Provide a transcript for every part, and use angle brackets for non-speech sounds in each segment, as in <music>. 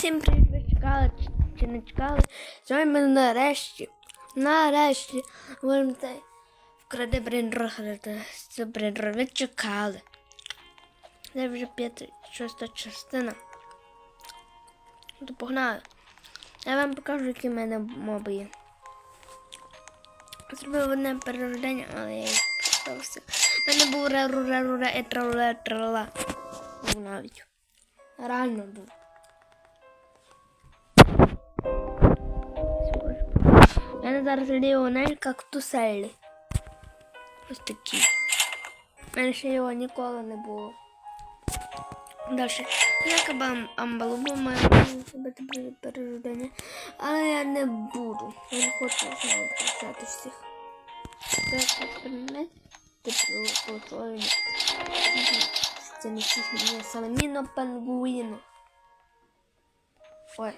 Всім привіт, чекали чи- не чекали? Сьогодні ми нарешті, нарешті, будемо цей краде брендро, це брендро, ви чекали. Це вже п'ята, шоста частина. То погнали. Я вам покажу, які в мене моби є. Зробив одне перерождення, але я їх. У мене був реру, реру, ре, і трале, трала. Був навіть. Реально був. мене зараз Ліонель кактуселі. Ось такі. У мене ще його ніколи не було. Далі. Я кабам амбалубу маю зробити при- перерождення. Але я не буду. Я не хочу знову працювати всіх. Це експеримент. Типу, повторюю. Це не всіх мені Саламіно пангуїно. Ой.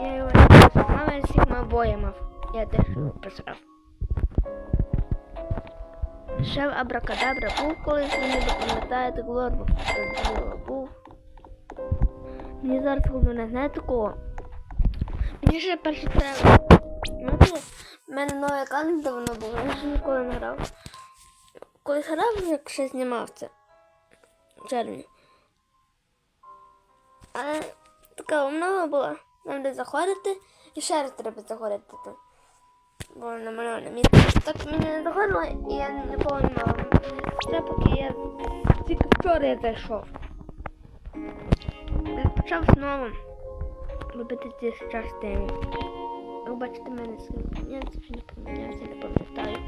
Я його не просрав, але всіх обоє мав. Я теж його просрав. Шеф Абракадабра був колись, ви не пам'ятаєте, Глорбу був. Мені зараз головне, знаєте кого? Мені ще перше треба. Знаєте, в мене новий аккаунт давно був, я ще ніколи не грав. Колись грав, як ще знімав це. В червні. Але така умова була. Нам де заходити і ще раз треба заходити там. Бо намальоване місце. Так мені не доходило, і я не помнила. Це поки я тільки вчора я зайшов. Я почав знову робити ці частини. Ви бачите мене скільки помінявся, чи не помінявся, не пам'ятаю.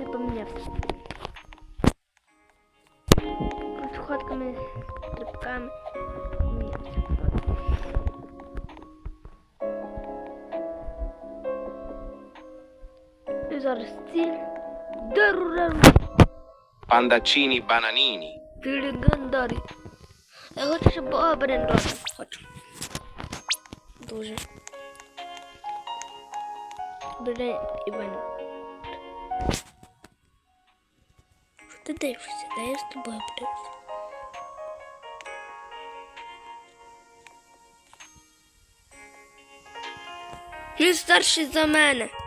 Не помінявся. Ходками, стрибками. Зараз ці дарурару Pandaccini bananini. легендарі. Я хочу, щоб брендова. Хочу. Дуже. Бренд Іван. Що ти дивишся? Дай я з тобою подивлюся. Він старший за мене.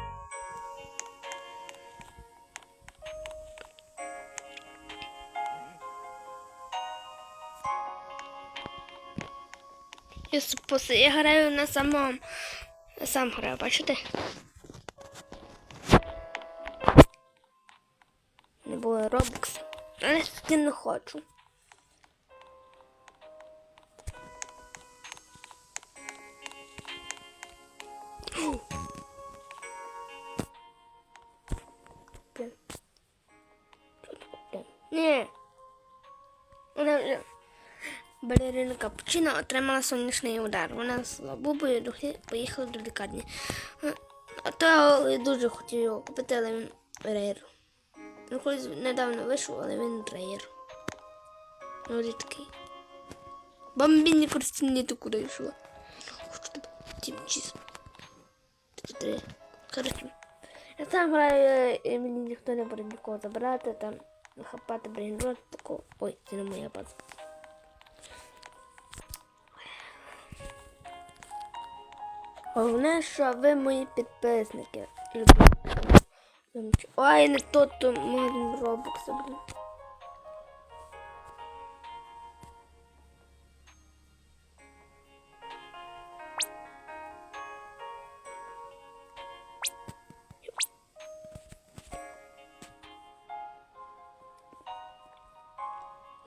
Споси, я граю на самому. Я сам граю, бачите? Не було робокса. Але я не хочу. Капучино отримала сонячний удар. Вона з духи поїхала до лікарні. Е, А то я дуже хотів його купити, але він рейер. Він колись недавно вийшов, але він рейер. Ну, рідкий. Бомбіні користіння до куди йшла. Хочу тебе тім чіз. Три. Коротше. Я сам граю, і мені ніхто не буде нікого забирати, там хапати брейнрот, такого. Ой, це не моя база. Головне, що ви мої підписники. Ой, не то магазин Робокса, блін.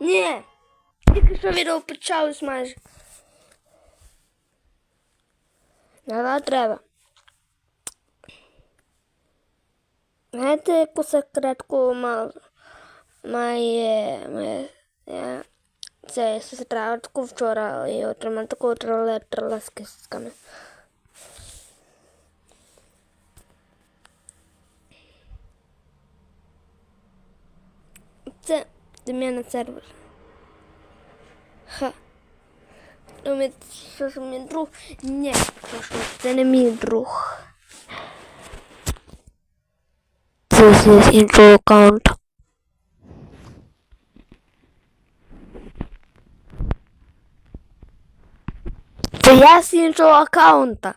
Ні! Тільки що відео почалось майже. Назад треба. Знаєте, яку секретку має, має сестра таку вчора і отримала таку троле троле з кистками. Це для мене сервер. Ха. Ну, що ж мій друг? Ні, що це не мій друг. This is intro account. Це я з іншого аккаунта.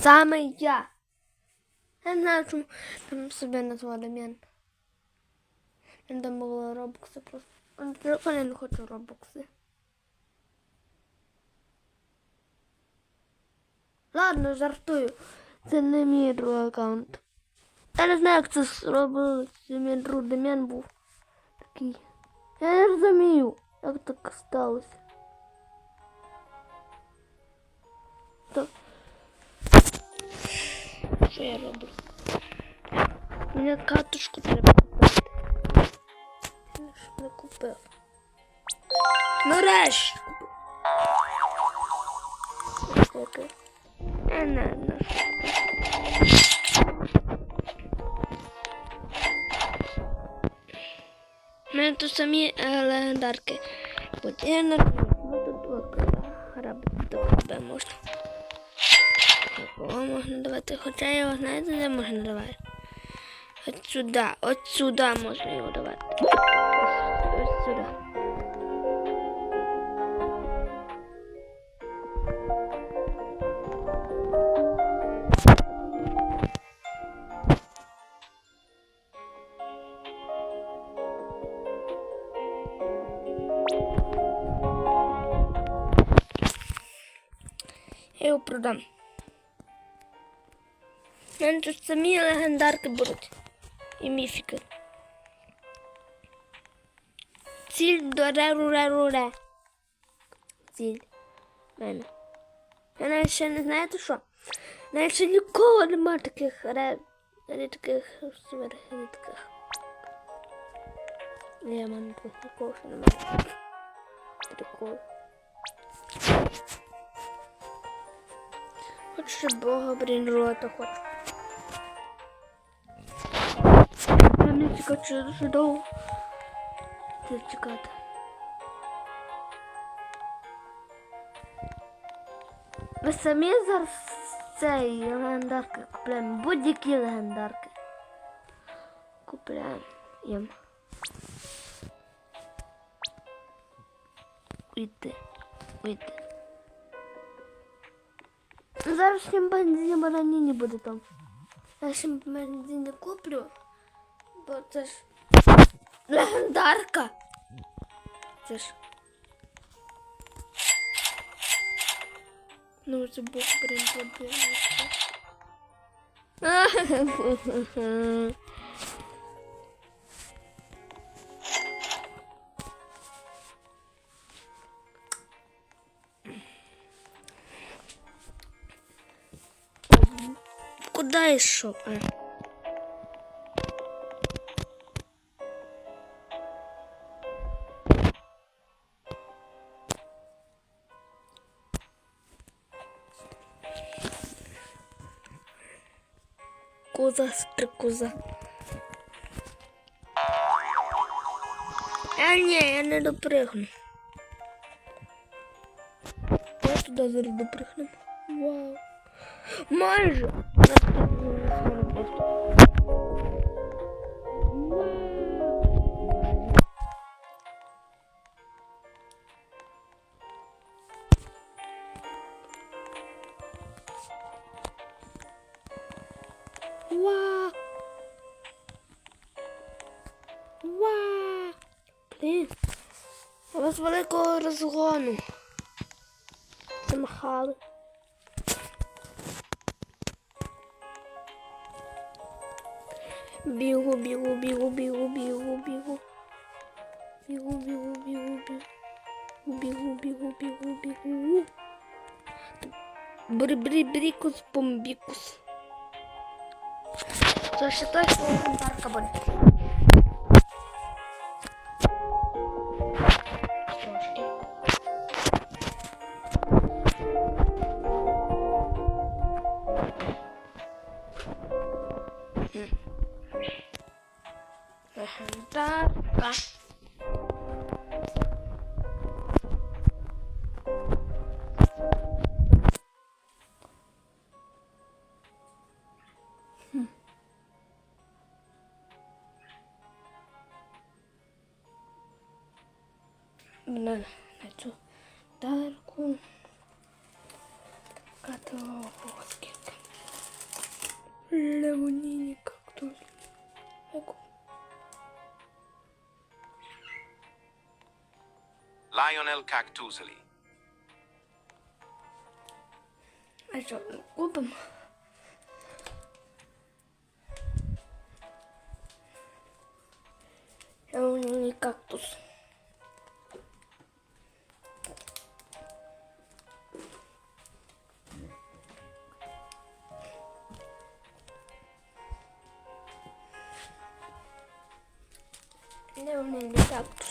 Саме я. Я не знаю, чому там себе назвали мен. Там було робокса просто. На телефоні я не хочу робокси. Ладно, жартую. Це не мій другий аккаунт. Я не знаю, як це зробили. Це мій друг Дем'ян був такий. Я не розумію, як так сталося. То... Що я роблю? Мені катушку треба купив. Нарешті не. У мене тут самі е, легендарки. На ну, тут от, грабити можна. Такого можна давати, хоча його знаєте, де можна давати. От сюди, от сюди можна його давати. Сюди. Я його продам. У мене тут самі легендарки будуть. І міфіки. Ціль до ре-ру-ре-ру-ре. Ціль. Мене. Я навіть ще не знаєте що? Навіть ще ніколи нема таких ре... рідких суперрідких. Я мене тут нікого ще немає. Прикол. Хочу Бога, блін, рота хочу. Я не довго. Це чекати. Ми самі зараз цей легендарки купляємо. Будь-які легендарки. Купляємо їм. Уйти. Уйти. Зараз шимпанзі барані не буде там. Я шимпанзі не куплю, бо це ж легендарка. Це ж. Ну, це був блин, подивився. <laughs> Куда? А. Коза, стрикоза. А ні, я не допригну. Я туди зараз допригну. Вау. Майже. Вау. У вас великого розгону. Замахали. Бігу, бігу, бігу, бігу, бігу, бігу. Бігу, бігу, бігу, бігу. Бігу, бігу, бігу, бігу. Брі-брі-брікус, бомбікус. Це ще точно легендарка буде. Легендарка. На, на цю Тарку. Каталоскільки. Леоніні Lionel Cactuseli. А що, купимо? Леоніні кактус. Леоніні кактус.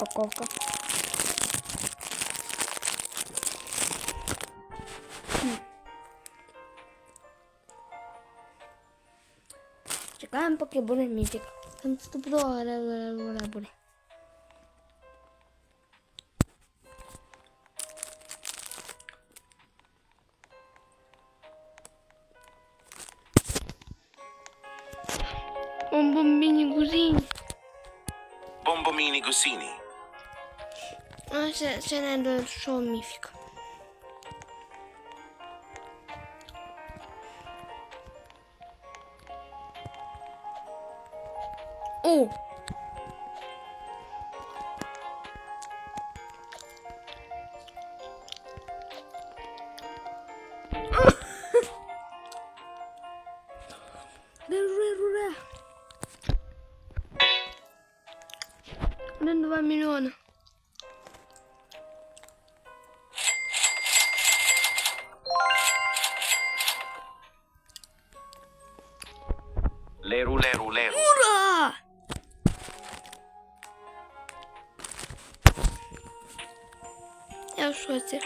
Упаковка. Чекаємо, поки буде мітик. Там стопудово буде. Un bambini così. Bombomini Gusini. Ah, se, se ne do show mifico. Oh! Den 2 миллиона. Я в шоці.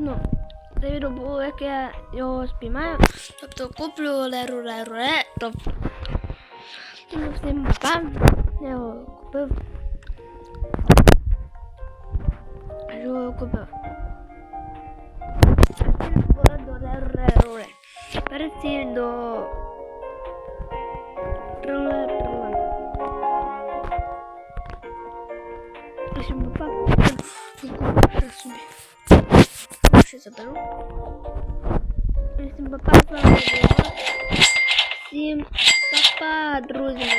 Ладно, це відео було, як я його спіймаю. Тобто куплю леру леру ле. Тобто. Ну, всім па. Я його купив. Я його купив. Була до леру леру ле. Переціль до... заберу. Всім папа, друзі мої.